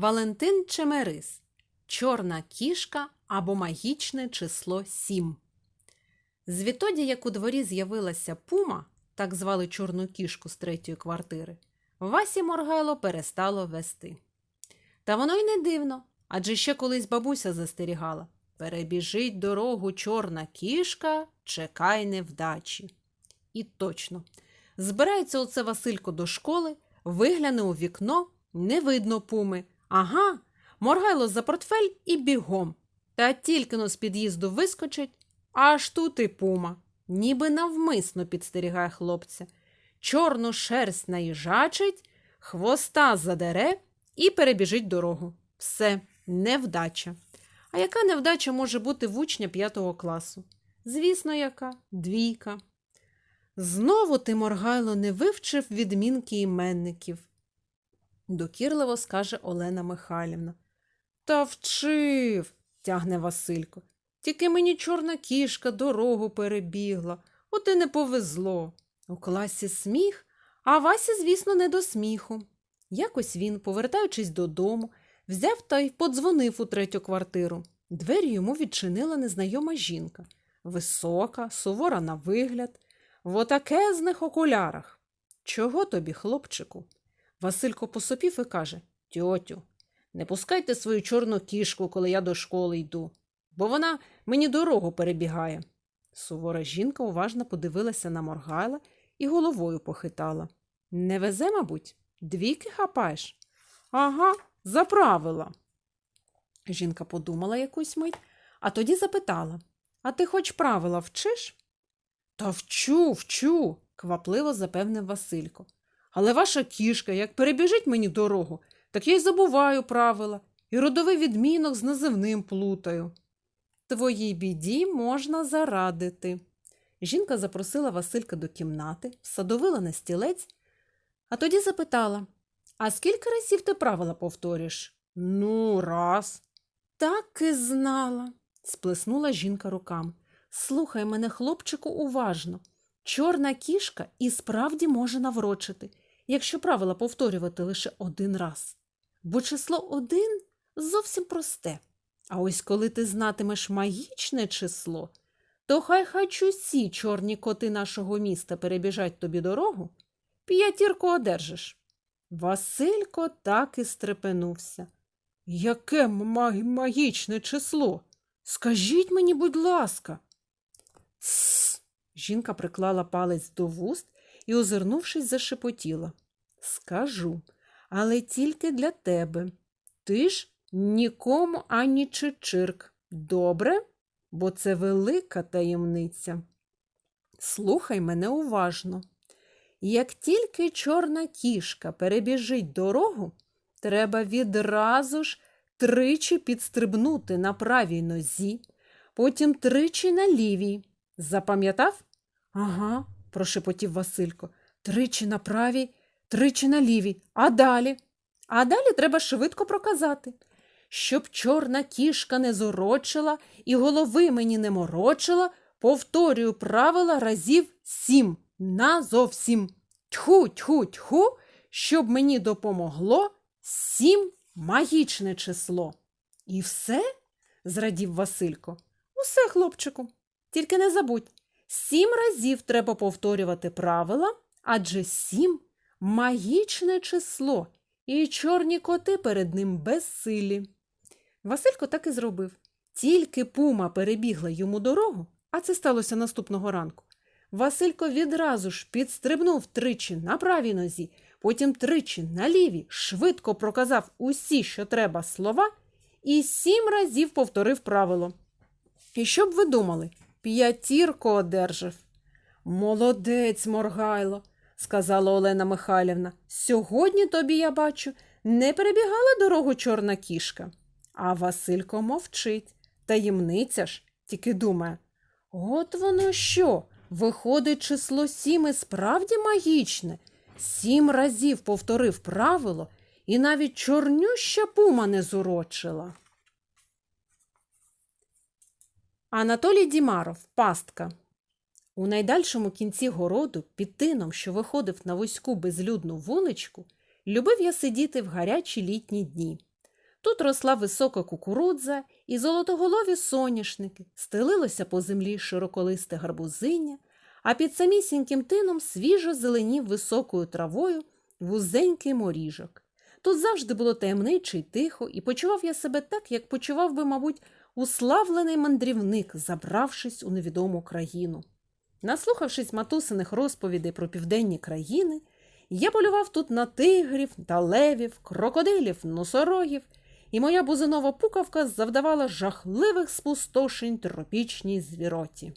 Валентин Чемерис. Чорна кішка або магічне число 7. Звідтоді, як у дворі з'явилася пума, так звали чорну кішку з третьої квартири, Васі Моргайло перестало вести. Та воно й не дивно, адже ще колись бабуся застерігала Перебіжить дорогу чорна кішка, чекай невдачі. І точно, збирається оце Василько до школи, вигляне у вікно, не видно пуми. Ага, моргайло за портфель і бігом. Та тільки но з під'їзду вискочить, аж тут і пума, ніби навмисно підстерігає хлопця. Чорну шерсть наїжачить, хвоста задере і перебіжить дорогу. Все, невдача. А яка невдача може бути в учня п'ятого класу? Звісно, яка двійка. Знову ти, Моргайло, не вивчив відмінки іменників, докірливо скаже Олена Михайлівна. Та вчив, тягне Василько. Тільки мені чорна кішка дорогу перебігла, от і не повезло. У класі сміх, а Васі, звісно, не до сміху. Якось він, повертаючись додому, взяв та й подзвонив у третю квартиру. Двері йому відчинила незнайома жінка. Висока, сувора на вигляд, в отакезних окулярах. Чого тобі, хлопчику? Василько посопів і каже Тьотю, не пускайте свою чорну кішку, коли я до школи йду, бо вона мені дорогу перебігає. Сувора жінка уважно подивилася на Моргайла і головою похитала. Не везе, мабуть, двійки хапаєш? Ага, заправила. Жінка подумала якусь мить, а тоді запитала А ти хоч правила вчиш? Та вчу, вчу, квапливо запевнив Василько. Але ваша кішка, як перебіжить мені дорогу, так я й забуваю правила, і родовий відмінок з називним плутаю. Твоїй біді можна зарадити. Жінка запросила Василька до кімнати, всадовила на стілець, а тоді запитала А скільки разів ти правила повторюєш? Ну, раз. Так і знала, сплеснула жінка руками. Слухай мене, хлопчику, уважно. Чорна кішка і справді може наврочити, якщо правила повторювати лише один раз. Бо число один зовсім просте. А ось коли ти знатимеш магічне число, то хай хоч усі чорні коти нашого міста перебіжать тобі дорогу, п'ятірку одержиш. Василько так і стрепенувся. Яке маг- магічне число? Скажіть мені, будь ласка. Тсс. Жінка приклала палець до вуст і, озирнувшись, зашепотіла. Скажу, але тільки для тебе. Ти ж нікому ані чичирк. Добре? Бо це велика таємниця. Слухай мене уважно. Як тільки чорна кішка перебіжить дорогу, треба відразу ж тричі підстрибнути на правій нозі, потім тричі на лівій. Запам'ятав? Ага, прошепотів Василько. Тричі на правій, тричі на лівій. А далі? А далі треба швидко проказати. Щоб чорна кішка не зорочила і голови мені не морочила, повторюю правила разів сім. Назовсім. Тьху, тьху, тьху, щоб мені допомогло сім магічне число. І все? зрадів Василько. Усе, хлопчику. Тільки не забудь, сім разів треба повторювати правила, адже сім магічне число, і чорні коти перед ним безсилі. Василько так і зробив. Тільки пума перебігла йому дорогу, а це сталося наступного ранку. Василько відразу ж підстрибнув тричі на правій нозі, потім тричі на лівій, швидко проказав усі, що треба слова, і сім разів повторив правило. І що б ви думали? П'ятірку одержав. Молодець, Моргайло, сказала Олена Михайлівна. Сьогодні тобі, я бачу, не перебігала дорогу чорна кішка. А Василько мовчить. Таємниця ж, тільки думає. От воно що? Виходить, число сім і справді магічне. Сім разів повторив правило, і навіть чорнюща пума не зурочила. Анатолій Дімаров Пастка. У найдальшому кінці городу, під тином, що виходив на вузьку безлюдну вуличку, любив я сидіти в гарячі літні дні. Тут росла висока кукурудза і золотоголові соняшники, стелилося по землі широколисте гарбузиння, а під самісіньким тином свіжо зеленів високою травою вузенький моріжок. Тут завжди було таємниче й тихо, і почував я себе так, як почував би, мабуть, уславлений мандрівник, забравшись у невідому країну. Наслухавшись матусиних розповідей про південні країни, я полював тут на тигрів та левів, крокодилів, носорогів, і моя бузинова пукавка завдавала жахливих спустошень тропічній звіроті.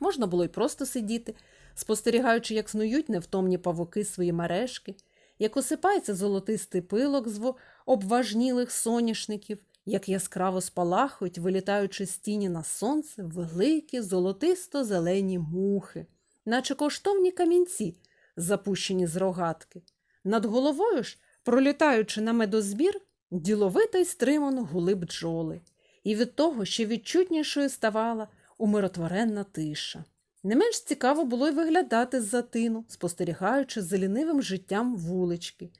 Можна було й просто сидіти, спостерігаючи, як снують невтомні павуки свої мережки, як осипається золотистий пилок з обважнілих соняшників, як яскраво спалахують, вилітаючи з тіні на сонце, великі золотисто-зелені мухи, наче коштовні камінці, запущені з рогатки. Над головою ж, пролітаючи на медозбір, діловито й стримано гули бджоли, і від того ще відчутнішою ставала умиротворенна тиша. Не менш цікаво було й виглядати з-за тину, спостерігаючи за лінивим життям вулички,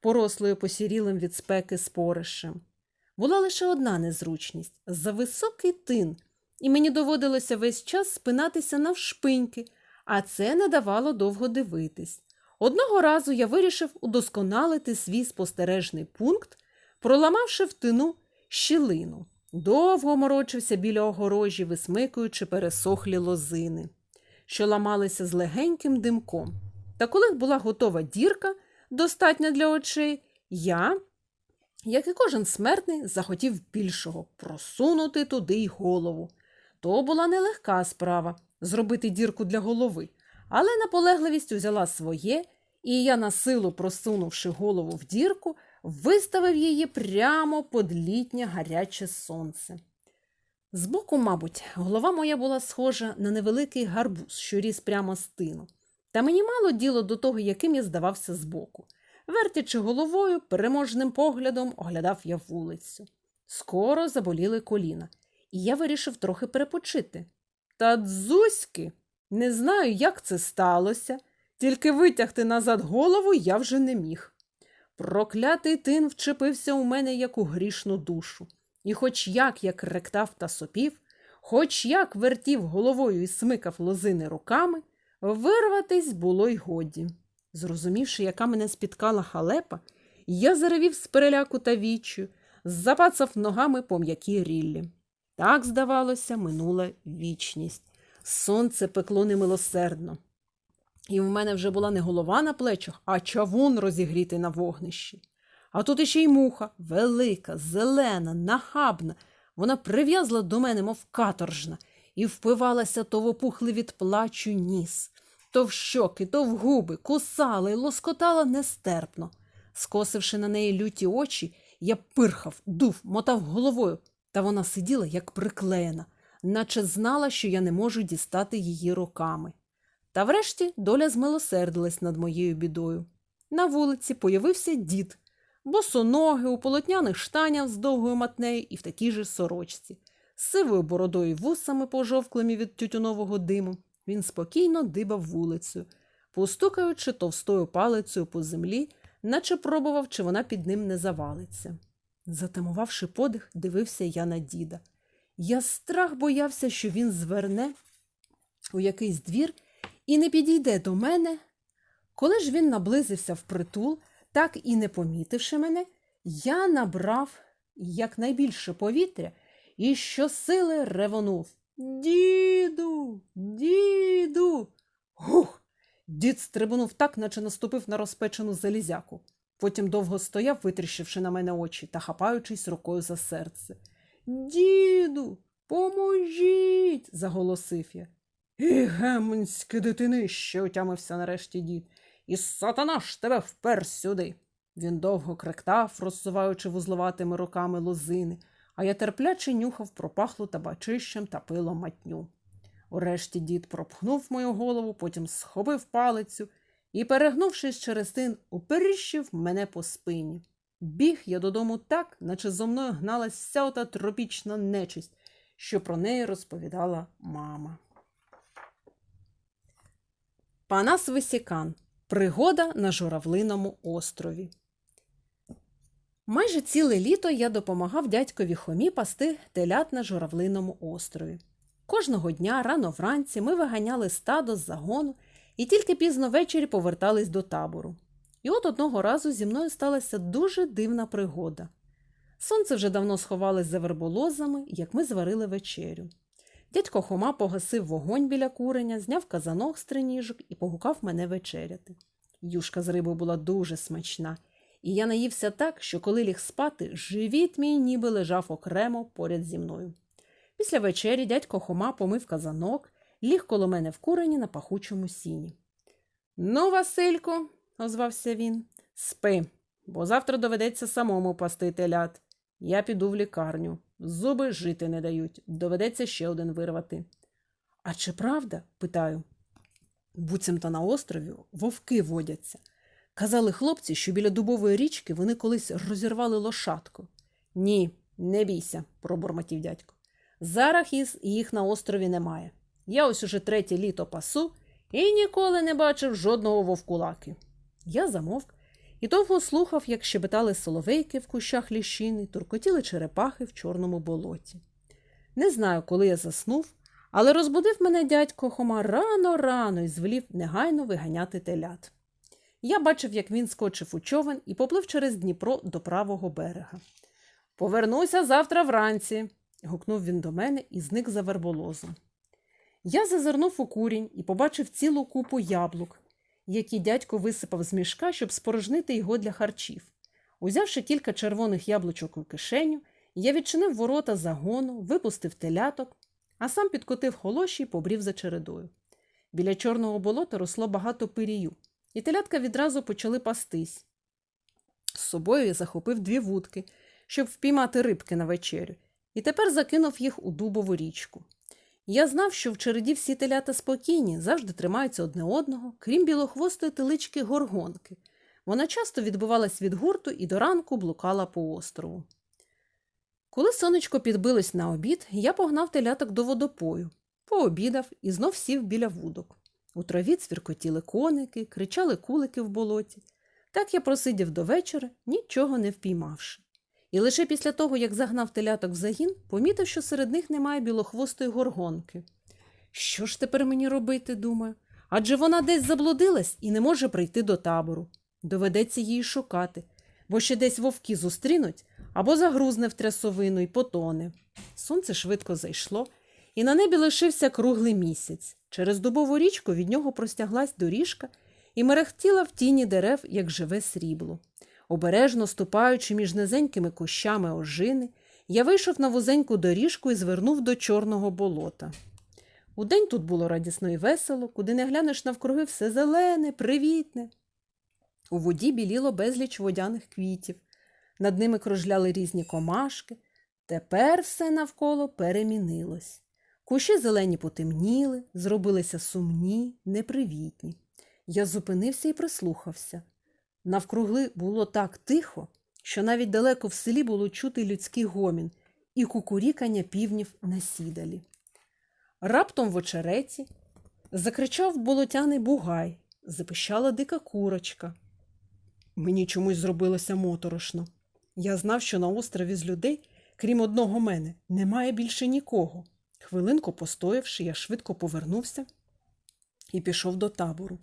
порослою посірілим від спеки споришем. Була лише одна незручність за високий тин, і мені доводилося весь час спинатися навшпиньки, а це не давало довго дивитись. Одного разу я вирішив удосконалити свій спостережний пункт, проламавши в тину щілину. Довго морочився біля огорожі, висмикуючи пересохлі лозини, що ламалися з легеньким димком. Та коли була готова дірка, достатня для очей, я, як і кожен смертний, захотів більшого просунути туди й голову. То була нелегка справа зробити дірку для голови, але наполегливість узяла своє, і я, на силу просунувши голову в дірку, виставив її прямо під літнє гаряче сонце. Збоку, мабуть, голова моя була схожа на невеликий гарбуз, що ріс прямо з тину. Та мені мало діло до того, яким я здавався збоку. Вертячи головою, переможним поглядом оглядав я вулицю. Скоро заболіли коліна, і я вирішив трохи перепочити. Та дзузьки, не знаю, як це сталося, тільки витягти назад голову я вже не міг. Проклятий тин вчепився у мене як у грішну душу, і хоч як я кректав та сопів, хоч як вертів головою і смикав лозини руками, вирватись було й годі. Зрозумівши, яка мене спіткала халепа, я заревів з переляку та віччю, запацав ногами по м'якій ріллі. Так, здавалося, минула вічність. Сонце пекло немилосердно. І в мене вже була не голова на плечах, а чавун розігрітий на вогнищі. А тут іще й муха, велика, зелена, нахабна. Вона прив'язла до мене, мов каторжна, і впивалася то в опухлий від плачу ніс, то в щоки, то в губи, кусала і лоскотала нестерпно. Скосивши на неї люті очі, я пирхав, дув, мотав головою, та вона сиділа, як приклеєна, наче знала, що я не можу дістати її руками. Та врешті доля змилосердилась над моєю бідою. На вулиці появився дід, босоноги у полотняних штанях з довгою матнею і в такій же сорочці, з сивою бородою вусами, пожовклими від тютюнового диму. Він спокійно дибав вулицю, постукаючи товстою палицею по землі, наче пробував, чи вона під ним не завалиться. Затамувавши подих, дивився я на діда. Я страх боявся, що він зверне у якийсь двір і не підійде до мене. Коли ж він наблизився впритул, так і не помітивши мене, я набрав якнайбільше повітря і щосили ревонув. Діду, діду. Гух! Дід стрибнув так, наче наступив на розпечену залізяку. Потім довго стояв, витріщивши на мене очі та хапаючись рукою за серце. Діду, поможіть, заголосив я. І гемонське дитинище, отямився нарешті дід. І сатана ж тебе впер сюди. Він довго кректав, розсуваючи вузловатими руками лозини, а я терпляче нюхав пропахлу табачищем та пилом матню. Урешті дід пропхнув мою голову, потім схопив палицю і, перегнувшись через тин, уперіщив мене по спині. Біг я додому так, наче зо мною гналась вся ота тропічна нечисть, що про неї розповідала мама. Панас Висікан. Пригода на журавлиному острові. Майже ціле літо я допомагав дядькові Хомі пасти телят на журавлиному острові. Кожного дня рано вранці ми виганяли стадо з загону і тільки пізно ввечері повертались до табору. І от одного разу зі мною сталася дуже дивна пригода. Сонце вже давно сховалось за верболозами, як ми зварили вечерю. Дядько Хома погасив вогонь біля куреня, зняв казанок з триніжок і погукав мене вечеряти. Юшка з риби була дуже смачна, і я наївся так, що коли ліг спати, живіт мій ніби лежав окремо поряд зі мною. Після вечері дядько Хома помив казанок, ліг коло мене в курені на пахучому сіні. Ну, Василько, озвався він, спи, бо завтра доведеться самому пасти телят. Я піду в лікарню. Зуби жити не дають, доведеться ще один вирвати. А чи правда? питаю. Буцімто на острові вовки водяться. Казали хлопці, що біля дубової річки вони колись розірвали лошадку. Ні, не бійся, пробурмотів дядько. Зараз їх на острові немає. Я ось уже третє літо пасу і ніколи не бачив жодного вовкулаки. Я замовк і довго слухав, як щебетали соловейки в кущах ліщини, туркотіли черепахи в чорному болоті. Не знаю, коли я заснув, але розбудив мене дядько Хома рано рано і звелів негайно виганяти телят. Я бачив, як він скочив у човен і поплив через Дніпро до правого берега. Повернуся завтра вранці, гукнув він до мене і зник за верболозом. Я зазирнув у курінь і побачив цілу купу яблук, які дядько висипав з мішка, щоб спорожнити його для харчів. Узявши кілька червоних яблучок у кишеню, я відчинив ворота загону, випустив теляток, а сам підкотив холоші і побрів за чередою. Біля чорного болота росло багато пирію, і телятка відразу почали пастись. З собою я захопив дві вудки, щоб впіймати рибки на вечерю, і тепер закинув їх у дубову річку. Я знав, що в череді всі телята спокійні, завжди тримаються одне одного, крім білохвостої телички горгонки. Вона часто відбивалась від гурту і до ранку блукала по острову. Коли сонечко підбилось на обід, я погнав теляток до водопою, пообідав і знов сів біля вудок. У траві цвіркотіли коники, кричали кулики в болоті. Так я просидів до вечора, нічого не впіймавши. І лише після того, як загнав теляток в загін, помітив, що серед них немає білохвостої горгонки. Що ж тепер мені робити, думаю? Адже вона десь заблудилась і не може прийти до табору. Доведеться її шукати, бо ще десь вовки зустрінуть або загрузне в трясовину і потоне. Сонце швидко зайшло, і на небі лишився круглий місяць. Через дубову річку від нього простяглась доріжка і мерехтіла в тіні дерев, як живе срібло. Обережно ступаючи між низенькими кущами ожини, я вийшов на вузеньку доріжку і звернув до чорного болота. Удень тут було радісно і весело, куди не глянеш навкруги все зелене, привітне. У воді біліло безліч водяних квітів, над ними кружляли різні комашки. Тепер все навколо перемінилось. Кущі зелені потемніли, зробилися сумні, непривітні. Я зупинився і прислухався. Навкруги було так тихо, що навіть далеко в селі було чути людський гомін і кукурікання півнів на сідалі. Раптом в очереті закричав болотяний бугай, запищала дика курочка. Мені чомусь зробилося моторошно. Я знав, що на острові з людей, крім одного мене, немає більше нікого. Хвилинку постоявши, я швидко повернувся і пішов до табору.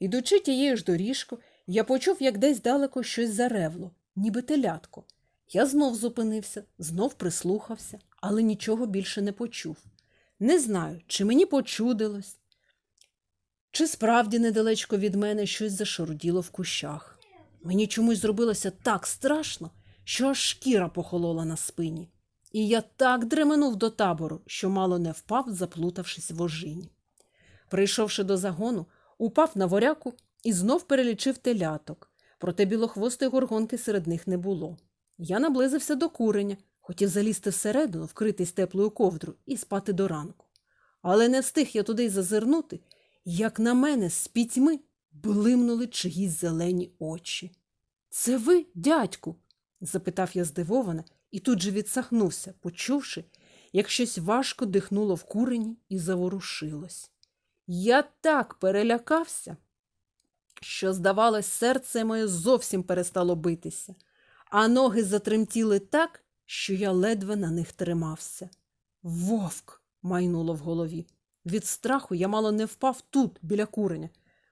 Ідучи тією ж доріжкою, я почув, як десь далеко щось заревло, ніби телятко. Я знов зупинився, знов прислухався, але нічого більше не почув. Не знаю, чи мені почудилось, чи справді недалечко від мене щось зашаруділо в кущах. Мені чомусь зробилося так страшно, що аж шкіра похолола на спині. І я так дременув до табору, що мало не впав, заплутавшись в ожині. Прийшовши до загону, упав на воряку і знов перелічив теляток, проте білохвостої горгонки серед них не було. Я наблизився до куреня, хотів залізти всередину, вкритись теплою ковдру і спати до ранку. Але не встиг я туди й зазирнути, як на мене з пітьми блимнули чиїсь зелені очі. Це ви, дядьку? запитав я здивовано і тут же відсахнувся, почувши, як щось важко дихнуло в курені і заворушилось. Я так перелякався, що, здавалось, серце моє зовсім перестало битися, а ноги затремтіли так, що я ледве на них тримався. Вовк. майнуло в голові. Від страху я мало не впав тут, біля куреня.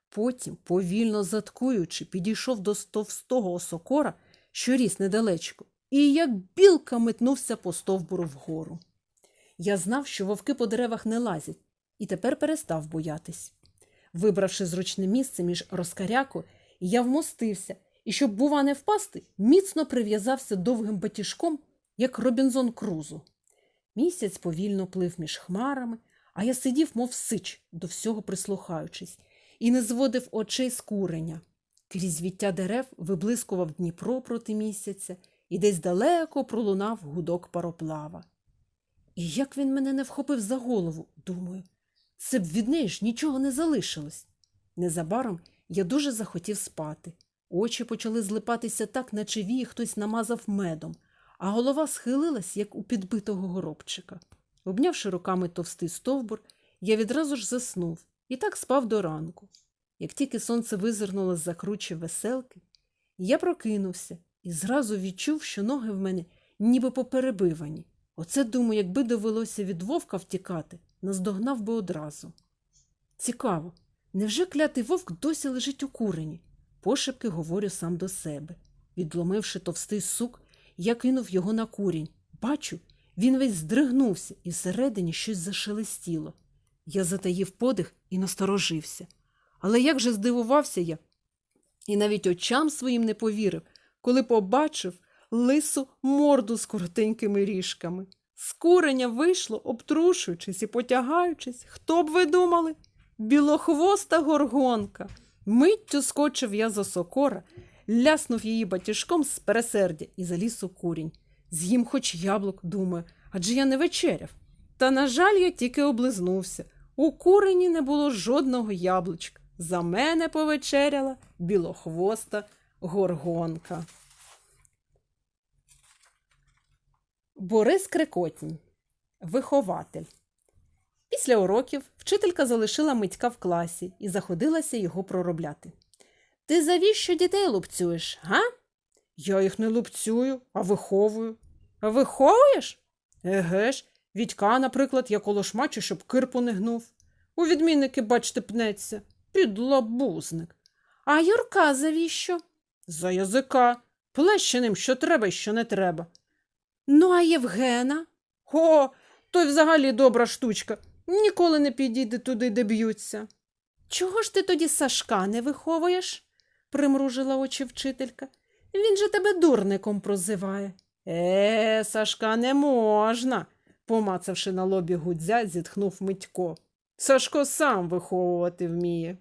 Потім, повільно заткуючи, підійшов до товстого осокора, що ріс недалечко, і як білка метнувся по стовбуру вгору. Я знав, що вовки по деревах не лазять, і тепер перестав боятись. Вибравши зручне місце між розкаряку, я вмостився і, щоб, бува, не впасти, міцно прив'язався довгим батіжком, як Робінзон Крузо. Місяць повільно плив між хмарами, а я сидів, мов сич, до всього прислухаючись, і не зводив очей з куреня. Крізь віття дерев виблискував Дніпро проти місяця, і десь далеко пролунав гудок пароплава. І як він мене не вхопив за голову, думаю, це б від неї ж нічого не залишилось. Незабаром я дуже захотів спати. Очі почали злипатися так, наче вії хтось намазав медом, а голова схилилась, як у підбитого горобчика. Обнявши руками товстий стовбур, я відразу ж заснув і так спав до ранку. Як тільки сонце визирнуло з-за кручі веселки, я прокинувся і зразу відчув, що ноги в мене ніби поперебивані. Оце, думаю, якби довелося від вовка втікати, наздогнав би одразу. Цікаво, невже клятий вовк досі лежить у курені? Пошепки говорю сам до себе. Відломивши товстий сук, я кинув його на курінь. Бачу, він весь здригнувся, і всередині щось зашелестіло. Я затаїв подих і насторожився. Але як же здивувався я, і навіть очам своїм не повірив, коли побачив лису морду з коротенькими ріжками. З куреня вийшло, обтрушуючись і потягаючись. Хто б ви думали? Білохвоста горгонка. Миттю скочив я за сокора, ляснув її батіжком з пересердя і заліз у курінь. З'їм хоч яблук, думаю, адже я не вечеряв. Та, на жаль, я тільки облизнувся. У курені не було жодного яблучка. За мене повечеряла білохвоста горгонка. Борис Крикотній, вихователь. Після уроків вчителька залишила митька в класі і заходилася його проробляти. Ти завіщо дітей лупцюєш, га? Я їх не лупцюю, а виховую. Виховуєш? Еге ж, Вітька, наприклад, я колошмачу, щоб кирпу не гнув. У відмінники, бачте, пнеться, підлабузник. А Юрка завіщо? За язика. Плеще ним, що треба і що не треба. Ну, а Євгена? О, той взагалі добра штучка. Ніколи не підійде туди, де б'ються. Чого ж ти тоді Сашка не виховуєш? примружила очі вчителька. Він же тебе дурником прозиває. Е, Сашка не можна, помацавши на лобі гудзя, зітхнув Митько. Сашко сам виховувати вміє.